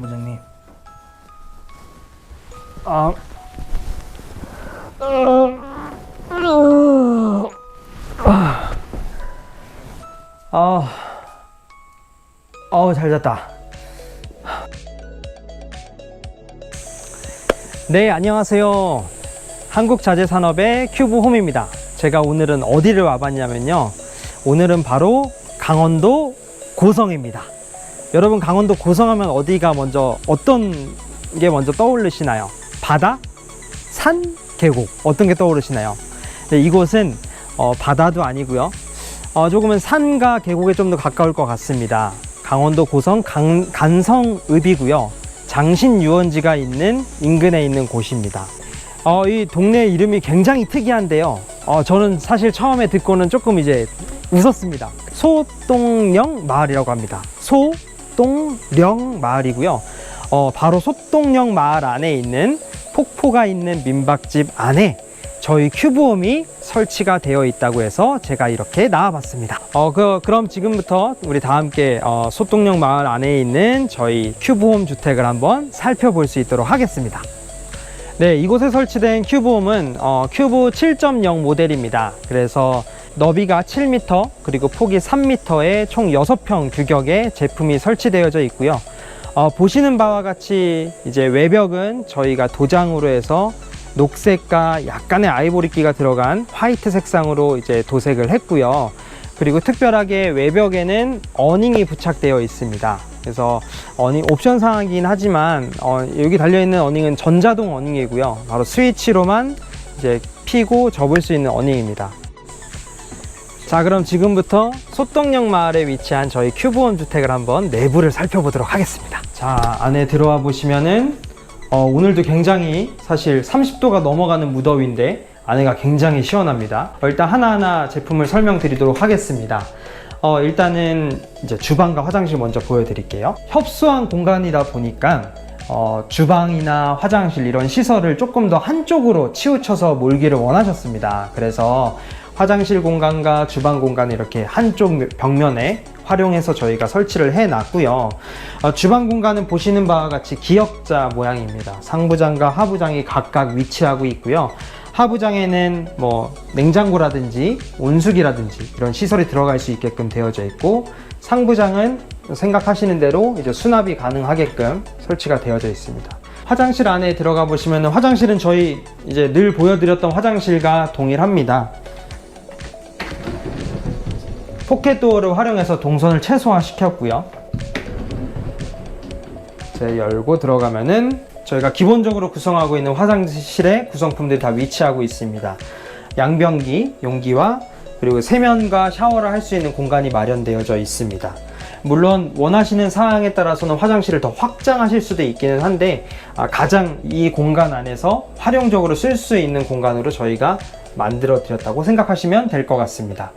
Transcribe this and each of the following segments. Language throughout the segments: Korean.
부장님. 아, 아, 아, 어우 잘 잤다. 네, 안녕하세요. 한국자재산업의 큐브홈입니다. 제가 오늘은 어디를 와봤냐면요. 오늘은 바로 강원도 고성입니다. 여러분 강원도 고성하면 어디가 먼저 어떤 게 먼저 떠오르시나요? 바다, 산, 계곡 어떤 게 떠오르시나요? 네, 이곳은 어, 바다도 아니고요. 어, 조금은 산과 계곡에 좀 더 가까울 것 같습니다. 강원도 고성 강, 간성읍이고요. 장신 유원지가 있는 인근에 있는 곳입니다. 어, 이 동네 이름이 굉장히 특이한데요. 어, 저는 사실 처음에 듣고는 조금 이제 웃었습니다. 소똥령 마을이라고 합니다. 소 똥령 마을이고요. 어, 바로 소똥령 마을 안에 있는 폭포가 있는 민박집 안에 저희 큐브홈이 설치가 되어 있다고 해서 제가 이렇게 나와봤습니다. 어, 그, 그럼 지금부터 우리 다 함께 어, 소똥령 마을 안에 있는 저희 큐브홈 주택을 한번 살펴볼 수 있도록 하겠습니다. 네, 이곳에 설치된 큐브홈은 어, 큐브 7.0 모델입니다. 그래서 너비가 7m 그리고 폭이 3m의 총 6평 규격의 제품이 설치되어져 있고요. 어, 보시는 바와 같이 이제 외벽은 저희가 도장으로 해서 녹색과 약간의 아이보리기가 들어간 화이트 색상으로 이제 도색을 했고요. 그리고 특별하게 외벽에는 어닝이 부착되어 있습니다. 그래서 어닝 옵션 사항이긴 하지만 어, 여기 달려 있는 어닝은 전자동 어닝이고요. 바로 스위치로만 이제 피고 접을 수 있는 어닝입니다. 자, 그럼 지금부터 소떡역 마을에 위치한 저희 큐브원 주택을 한번 내부를 살펴보도록 하겠습니다. 자, 안에 들어와 보시면은 어, 오늘도 굉장히 사실 30도가 넘어가는 무더위인데 안에가 굉장히 시원합니다. 어, 일단 하나하나 제품을 설명드리도록 하겠습니다. 어, 일단은 이제 주방과 화장실 먼저 보여드릴게요. 협소한 공간이다 보니까 어, 주방이나 화장실 이런 시설을 조금 더 한쪽으로 치우쳐서 몰기를 원하셨습니다. 그래서 화장실 공간과 주방 공간을 이렇게 한쪽 벽면에 활용해서 저희가 설치를 해 놨고요. 어, 주방 공간은 보시는 바와 같이 기역자 모양입니다. 상부장과 하부장이 각각 위치하고 있고요. 하부장에는 뭐 냉장고라든지 온수기라든지 이런 시설이 들어갈 수 있게끔 되어져 있고 상부장은 생각하시는 대로 이제 수납이 가능하게끔 설치가 되어져 있습니다. 화장실 안에 들어가 보시면 화장실은 저희 이제 늘 보여드렸던 화장실과 동일합니다. 포켓 도어를 활용해서 동선을 최소화 시켰고요. 제 열고 들어가면은 저희가 기본적으로 구성하고 있는 화장실의 구성품들이 다 위치하고 있습니다. 양변기, 용기와 그리고 세면과 샤워를 할 수 있는 공간이 마련되어져 있습니다. 물론 원하시는 사항에 따라서는 화장실을 더 확장하실 수도 있기는 한데 아, 가장 이 공간 안에서 활용적으로 쓸 수 있는 공간으로 저희가 만들어 드렸다고 생각하시면 될 것 같습니다.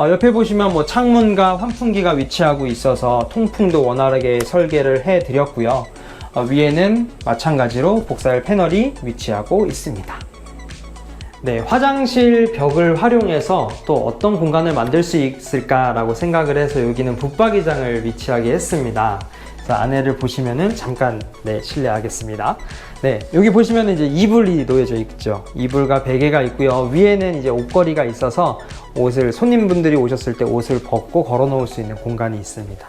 어, 옆에 보시면 뭐 창문과 환풍기가 위치하고 있어서 통풍도 원활하게 설계를 해 드렸고요. 어, 위에는 마찬가지로 복사열 패널이 위치하고 있습니다. 네, 화장실 벽을 활용해서 또 어떤 공간을 만들 수 있을까라고 생각을 해서 여기는 붙박이장을 위치하게 했습니다. 안에를 보시면은 잠깐 네, 실례하겠습니다. 네, 여기 보시면은 이제 이불이 놓여져 있죠. 이불과 베개가 있고요. 위에는 이제 옷걸이가 있어서 옷을 손님분들이 오셨을 때 옷을 벗고 걸어 놓을 수 있는 공간이 있습니다.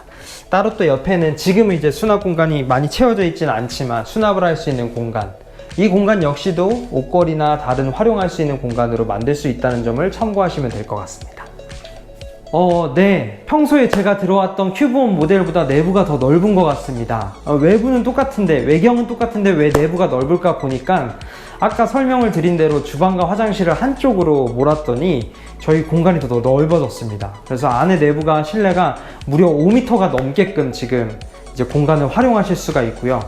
따로 또 옆에는 지금은 이제 수납 공간이 많이 채워져 있지는 않지만 수납을 할 수 있는 공간 이 공간 역시도 옷걸이나 다른 활용할 수 있는 공간으로 만들 수 있다는 점을 참고하시면 될 것 같습니다. 어, 네. 평소에 제가 들어왔던 큐브홈 모델보다 내부가 더 넓은 것 같습니다. 어, 외부는 똑같은데, 외경은 똑같은데 왜 내부가 넓을까 보니까 아까 설명을 드린 대로 주방과 화장실을 한쪽으로 몰았더니 저희 공간이 더 넓어졌습니다. 그래서 안에 내부가 실내가 무려 5m가 넘게끔 지금 이제 공간을 활용하실 수가 있고요.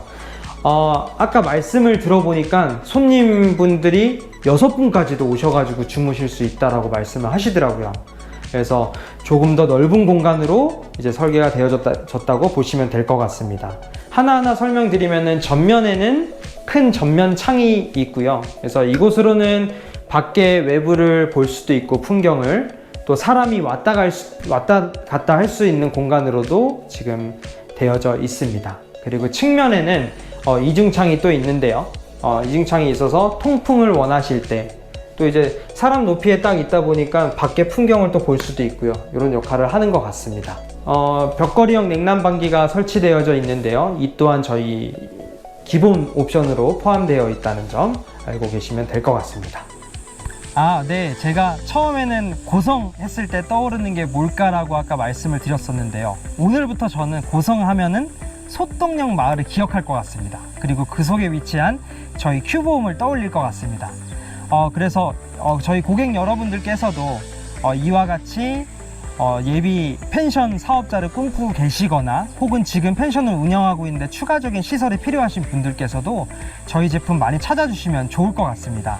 어, 아까 말씀을 들어보니까 손님분들이 여섯 분까지도 오셔가지고 주무실 수 있다라고 말씀을 하시더라고요. 그래서 조금 더 넓은 공간으로 이제 설계가 되어졌다고 보시면 될 것 같습니다. 하나하나 설명드리면은 전면에는 큰 전면 창이 있고요. 그래서 이곳으로는 밖에 외부를 볼 수도 있고 풍경을 또 사람이 왔다 갈 수, 왔다 갔다 할 수 있는 공간으로도 지금 되어져 있습니다. 그리고 측면에는 어, 이중창이 또 있는데요. 어, 이중창이 있어서 통풍을 원하실 때 또 이제 사람 높이에 딱 있다 보니까 밖에 풍경을 또 볼 수도 있고요. 이런 역할을 하는 것 같습니다. 어, 벽걸이형 냉난방기가 설치되어져 있는데요. 이 또한 저희 기본 옵션으로 포함되어 있다는 점 알고 계시면 될 것 같습니다. 아, 네. 제가 처음에는 고성했을 때 떠오르는 게 뭘까라고 아까 말씀을 드렸었는데요. 오늘부터 저는 고성하면은 소똥령 마을을 기억할 것 같습니다. 그리고 그 속에 위치한 저희 큐브홈을 떠올릴 것 같습니다. 어, 그래서 어, 저희 고객 여러분들께서도 어, 이와 같이 어, 예비 펜션 사업자를 꿈꾸고 계시거나 혹은 지금 펜션을 운영하고 있는데 추가적인 시설이 필요하신 분들께서도 저희 제품 많이 찾아주시면 좋을 것 같습니다.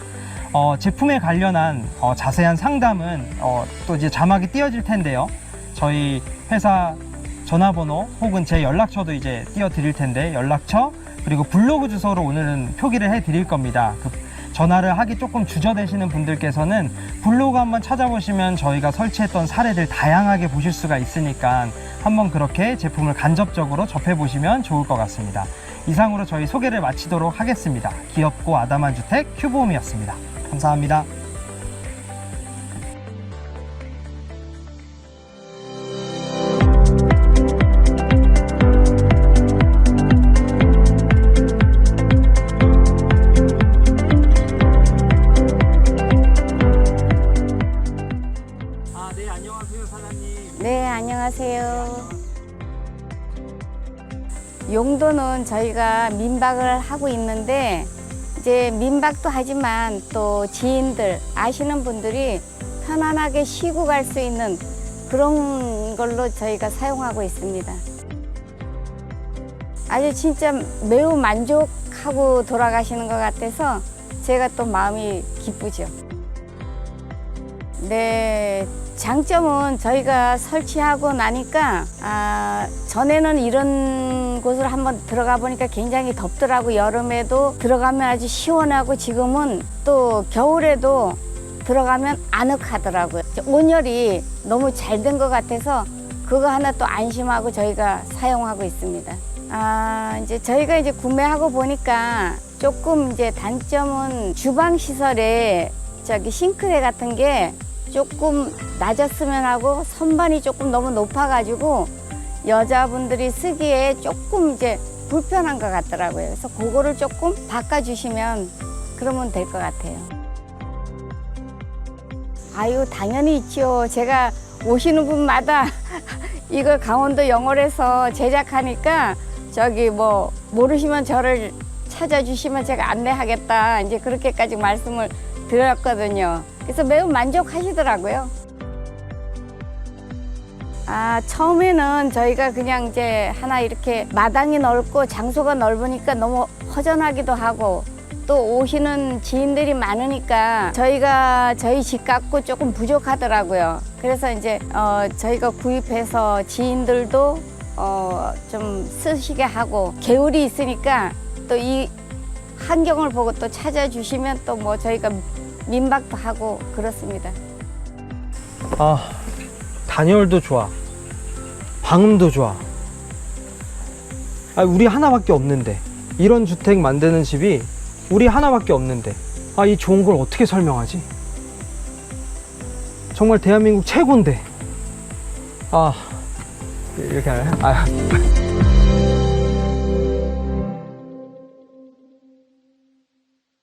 어, 제품에 관련한 어, 자세한 상담은 어, 또 이제 자막이 띄어질 텐데요. 저희 회사 전화번호 혹은 제 연락처도 이제 띄어드릴 텐데 연락처 그리고 블로그 주소로 오늘은 표기를 해드릴 겁니다. 그 전화를 하기 조금 주저되시는 분들께서는 블로그 한번 찾아보시면 저희가 설치했던 사례들 다양하게 보실 수가 있으니까 한번 그렇게 제품을 간접적으로 접해보시면 좋을 것 같습니다. 이상으로 저희 소개를 마치도록 하겠습니다. 귀엽고 아담한 주택 큐브홈이었습니다. 감사합니다. 아, 네, 안녕하세요, 사장님. 네, 안녕하세요. 용도는 저희가 민박을 하고 있는데 이제 민박도 하지만 또 지인들 아시는 분들이 편안하게 쉬고 갈 수 있는 그런 걸로 저희가 사용하고 있습니다. 아주 진짜 매우 만족하고 돌아가시는 것 같아서 제가 또 마음이 기쁘죠. 네, 장점은 저희가 설치하고 나니까 아, 전에는 이런 곳을 한번 들어가 보니까 굉장히 덥더라고 여름에도 들어가면 아주 시원하고 지금은 또 겨울에도 들어가면 아늑하더라고요. 온열이 너무 잘 된 것 같아서 그거 하나 또 안심하고 저희가 사용하고 있습니다. 아, 이제 저희가 이제 구매하고 보니까 조금 이제 단점은 주방 시설에 저기 싱크대 같은 게 조금 낮았으면 하고 선반이 조금 너무 높아가지고 여자분들이 쓰기에 조금 이제 불편한 것 같더라고요. 그래서 그거를 조금 바꿔주시면 그러면 될 것 같아요. 아유, 당연히 있죠. 제가 오시는 분마다 이거 강원도 영월에서 제작하니까 저기 뭐 모르시면 저를 찾아주시면 제가 안내하겠다. 이제 그렇게까지 말씀을 드렸거든요. 그래서 매우 만족하시더라고요. 아, 처음에는 저희가 그냥 이제 하나 이렇게 마당이 넓고 장소가 넓으니까 너무 허전하기도 하고 또 오시는 지인들이 많으니까 저희가 저희 집 갖고 조금 부족하더라고요. 그래서 이제 어, 저희가 구입해서 지인들도 어, 좀 쓰시게 하고 개울이 있으니까 또 이 환경을 보고 또 찾아주시면 또 뭐 저희가 민박도 하고 그렇습니다. 아, 단열도 좋아. 방음도 좋아. 아, 우리 하나밖에 없는데. 이런 주택 만드는 집이 우리 하나밖에 없는데. 아, 이 좋은 걸 어떻게 설명하지? 정말 대한민국 최고인데. 아, 이렇게 하나요? 아.